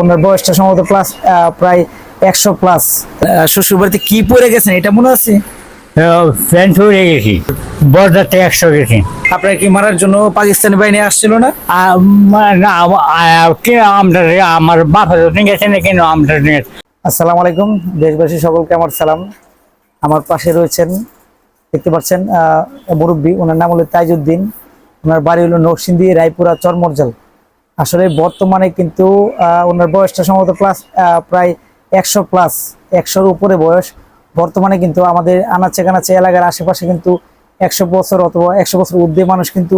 ওনার বয়সটা সম্ভবত প্লাস প্রায় একশো প্লাস শ্বশুর বাড়িতে কি পড়ে গেছেন? এটা মনে আছে? ফ্যান পড়ে গেছি। বর্দাতে একশো গেছি। আপনার কি মারার জন্য পাকিস্তানি বাহিনী আসছিল না? না আমরা আমার বাপা তো গেছে না কেন আমরা নিয়ে আসসালামু আলাইকুম দেশবাসী সকলকে আমার সালাম। আমার পাশে রয়েছেন দেখতে পাচ্ছেন আহ, মুরব্বী ওনার নাম হলো তাইজুদ্দিন। ওনার বাড়ি হলো নরসিংদী রায়পুরা চরমরজাল। আসলে বর্তমানে কিন্তু ওনার বয়সটা সম্ভবত প্লাস প্রায় একশো প্লাস একশোর উপরে বয়স। বর্তমানে কিন্তু আমাদের আনাচে কানাচে এলাকার আশেপাশে কিন্তু একশো বছর অথবা একশো বছর ঊর্ধ্বে মানুষ কিন্তু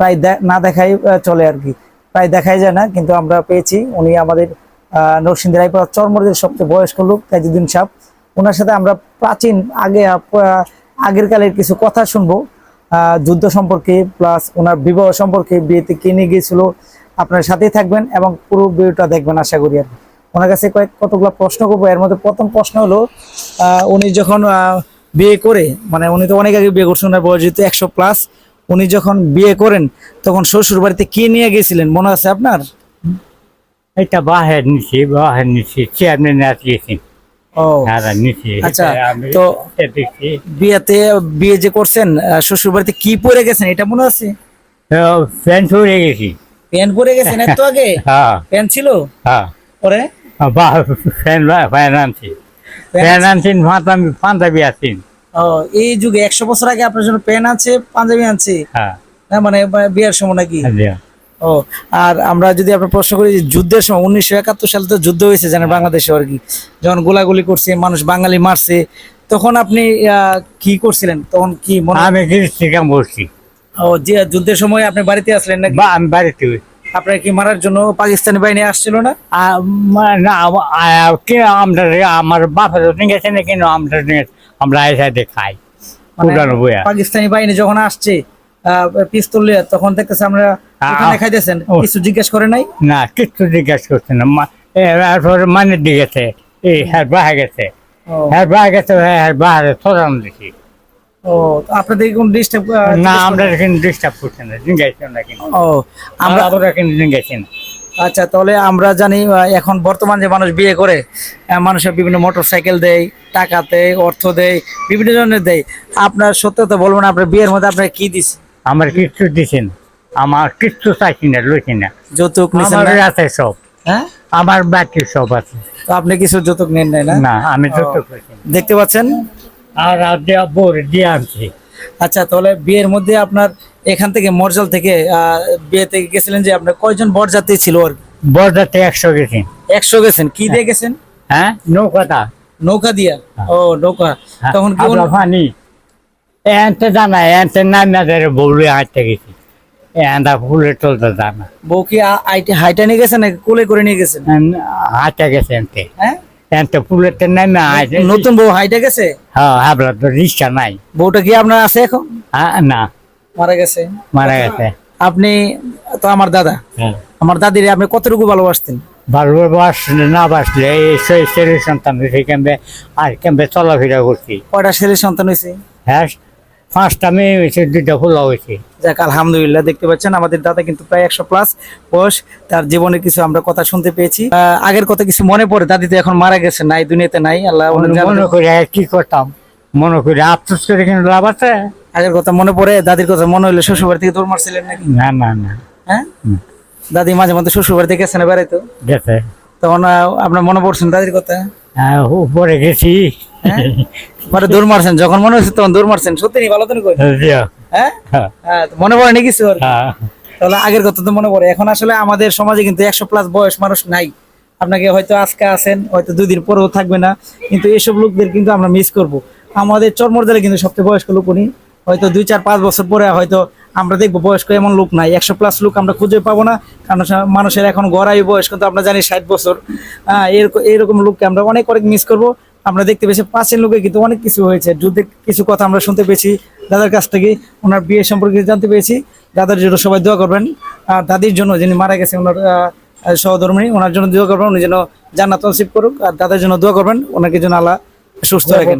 প্রায় না দেখাই চলে আর কি। প্রায় দেখাই যায় না, কিন্তু আমরা পেয়েছি। উনি আমাদের নরসিংদী রায়পুরা চরমরজাল সবচেয়ে বয়স্ক লোক, তাইজুদ্দিন সাহেব ওনার সাথে আমরা প্রাচীন আগে আগের কালের কিছু কথা শুনব। যুদ্ধ সম্পর্কে প্লাস ওনার বিবাহ সম্পর্কে, বিয়েতে কে নিয়ে গিয়েছিল আপনার সাথেই থাকবেন এবং পুরো ভিডিওটা দেখবেন আশা করি আর ওনার কাছে কয়েক কতগুলো প্রশ্ন করব। এর মধ্যে প্রথম প্রশ্ন হলো উনি যখন বিয়ে করে মানে উনি তো অনেক আগে বিয়ে করছেন ওনার বয়স যেহেতু একশো প্লাস উনি যখন বিয়ে করেন তখন শ্বশুর বাড়িতে কে নিয়ে গেছিলেন? মনে আছে আপনার? এটা বাহের নিচে বাহের নিচে চেয়ারম্যান নাচ নিচে। আচ্ছা, তো- বিয়েতে বিয়ে যে করছেন শ্বশুর বাড়িতে কি পরে গেছেন? এটা মনে আছে? ফ্যান পড়ে গেছি। প্যান্ট পরে গেছেন এত আগে? হ্যাঁ। প্যান্ট ছিল? হ্যাঁ। পরে? বা ফ্যান ফ্যান আনছি। ফ্যান আনছি। মাথা আমি পাঞ্জাবি আছি ও এই যুগে একশো বছর আগে আপনার জন্য প্যান্ট আছে পাঞ্জাবি আনছে? হ্যাঁ। না মানে বা- বিয়ের সময় নাকি? হ্যাঁ ও আর আমরা যদি আপনার প্রশ্ন করি যে যুদ্ধের সময় উনিশশো একাত্তর সালে তো যুদ্ধ হয়েছে জানেন বাংলাদেশে আর কি। যখন গোলাগুলি করছে মানুষ বাঙালি মারছে তখন আপনি কি করছিলেন? তখন কি মনে আমি কৃষ্টি কাম করছি ও যে যুদ্ধের সময় আপনি বাড়িতে আসলেন নাকি? বা আমি বাড়িতে আপনার কি মারার জন্য পাকিস্তানি বাহিনী আসছিল না? আমরা আমার বাপা তো গেছে না কেন আমরা আমরা এসে খাই। মানে পাকিস্তানি বাহিনী যখন আসছে পিস্তল নিয়ে তখন দেখতেছে আমরা এখানে খাইতেছেন। কিছু জিজ্ঞেস করে নাই? না কিচ্ছু জিজ্ঞেস করছে না। মানে দিয়ে গেছে এই হ্যাঁ বাহা গেছে। হ্যাঁ বাহা গেছে হ্যাঁ বাহারে দেখি। ও তো আপনাদের কোন ডিস্টার্ব না আমরা কিন্তু ডিস্টার্ব করছে না না কিন্তু ও আমরা আমরা কিন্তু আচ্ছা তাহলে আমরা জানি এখন বর্তমান যে মানুষ বিয়ে করে মানুষের বিভিন্ন মোটর সাইকেল দেয় টাকা দেয় অর্থ দেয় বিভিন্ন ধরনের দেয় আপনার সত্যতা বলবেন আপনার বিয়ের মধ্যে আপনার কি দিস আমার কিচ্ছু দিছে না। আমার কিচ্ছু চাইছি না লইছি না। যৌতুক আছে সব। হ্যাঁ? আমার বাকি সব আছে। তো আপনি কিছু যৌতুক নেন না? না আমি তো। তো না। দেখতে পাচ্ছেন? আর দিয়ে বোর দিয়ে আনছি আচ্ছা তাহলে বিয়ের মধ্যে আপনার এখান থেকে মরজাল থেকে আহ, বিয়ে থেকে গেছিলেন যে আপনার কয়জন বরযাত্রী ছিল আর? বর্দাতে একশো গেছেন। একশো গেছেন। কি দিয়ে গেছেন? হ্যাঁ নৌকাটা নৌকা দিয়া? ও নৌকা। হ্যাঁ, তখন কি পানি এনতে জানা এনতে নামিয়া ধরে বউলে হাঁটতে গেছি। এনটা ফুলে চলতে জানা বউ কি হাইটা নিয়ে গেছেন নাকি কোলে করে নিয়ে গেছেন হাঁটতে গেছে এনতে হ্যাঁ? নতুন বউ হাইটা গেছে? হ্যাঁ তো রিক্সা নাই। বউটা কি আপনার আছে এখন? না। মারা গেছে। মারা গেছে। আপনি তো আমার দাদা। হ্যাঁ। আমার দাদিরে আপনি কতটুকু ভালোবাসতেন? ভালো বাসলে না বাসলে এই সেই সন্তান হয়েছে কেমবে আর কেমবে চলাফেরা করছি। কয়টা ছেলে সন্তান হয়েছে? হ্যাঁ পাঁচটা মেয়ে হয়েছে দুইটা ফুলা হয়েছে। যাক আলহামদুলিল্লাহ দেখতে পাচ্ছেন আমাদের দাদা কিন্তু প্রায় একশো প্লাস বয়স। তার জীবনে কিছু আমরা কথা শুনতে পেয়েছি। আগের কথা কিছু মনে পড়ে? দাদি তো এখন মারা গেছে নাই দুনিয়াতে নাই আল্লাহ মনে করে কি করতাম? মনে করে আফসোস করে কিন্তু লাভ আছে। আগের কথা মনে পড়ে? দাদির কথা মনে হইলে শ্বশুর বাড়ি থেকে দৌড় মারছিলেন নাকি? না না না। হ্যাঁ? দাদি মাঝে মধ্যে শ্বশুর বাড়ি থেকে গেছে না বেড়াইতো? গেছে তখন আপনার মনে পড়ছেন দাদির কথা? উপরে গেছি। হ্যাঁ? পরে দৌড় মারছেন যখন মনে হচ্ছে তখন দৌড় মারছেন। সত্যি নি ভালো তো হ্যাঁ হ্যাঁ, হ্যাঁ, মনে পড়ে নাকি? হ্যাঁ। তাহলে আগের কথা তো মনে পড়ে। এখন আসলে আমাদের সমাজে কিন্তু একশো প্লাস বয়স মানুষ নাই। আপনাকে হয়তো আজকে আছেন হয়তো দুই দিন পরেও থাকবে না। কিন্তু এসব লোকদের কিন্তু আমরা মিস করব। আমাদের চর্মরদারে কিন্তু সবচেয়ে বয়স্ক লোক উনি। হয়তো দুই চার পাঁচ বছর পরে হয়তো আমরা দেখব বয়স্ক এমন লোক নাই। একশো প্লাস লোক আমরা খুঁজে পাবো না। কারণ মানুষের এখন গড়াই বয়স কিন্তু আমরা জানি ষাট বছর। এরকম এরকম লোককে আমরা অনেক অনেক মিস করব। আমরা দেখতে পেয়েছি পাঁচের লোকে কিন্তু অনেক কিছু হয়েছে। যুদ্ধে কিছু কথা আমরা শুনতে পেয়েছি দাদার কাছ থেকে ওনার বিয়ে সম্পর্কে জানতে পেরেছি দাদার জন্য সবাই দোয়া করবেন। আর দাদির জন্য যিনি মারা গেছে ওনার আহ, সহধর্মিনী ওনার জন্য দোয়া করবেন। উনি যেন জান্নাত করুক। আর দাদার জন্য দোয়া করবেন। ওনাকে যেন আল্লাহ সুস্থ রাখেন।